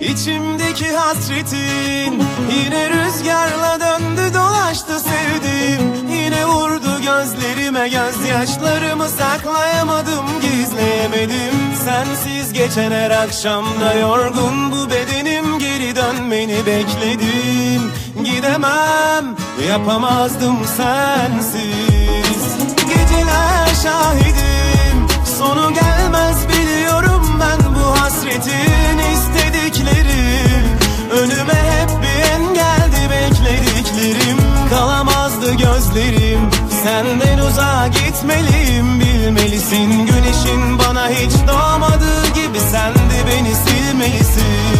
İçimdeki hasretin Yine rüzgarla döndü dolaştı sevdim. Yine vurdu gözlerime gözyaşlarımı saklayamadım gizleyemedim. Sensiz geçen her akşamda yorgun bu bedenim Geri dönmeni bekledim. Gidemem yapamazdım sensiz. Geceler şahidim Sonu gelmez gözlerim. Senden uzağa gitmeliyim bilmelisin. Güneşin bana hiç doğmadığı gibi sen de beni silmelisin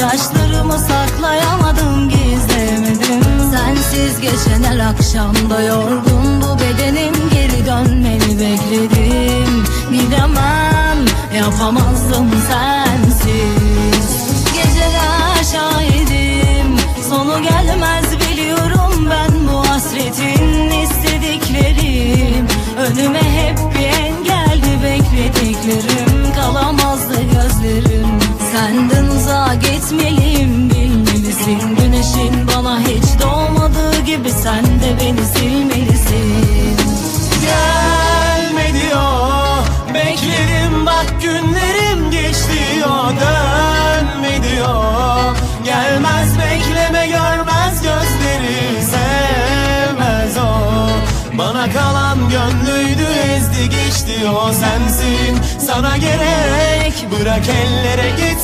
gözyaşlarımı saklayamadım gizlemedim. Sensiz geçen her akşamda yorgun bu bedenim Geri dönmeni bekledim. Gidemem yapamazdım sensiz. Geceler şahidim Sonu gelmez Senden uzağa gitmeliyim bilmelisin. Güneşin bana hiç doğmadığı gibi sen de beni silmelisin. Gelme diyor Bekledim bak günlerim geçti o. Dönme diyor Gelmez bekleme görmez gözleri. Sevmez o. Bana kalan gönlüydü ezdi geçti o. Sensin Sana gerek. Bırak ellere gitsin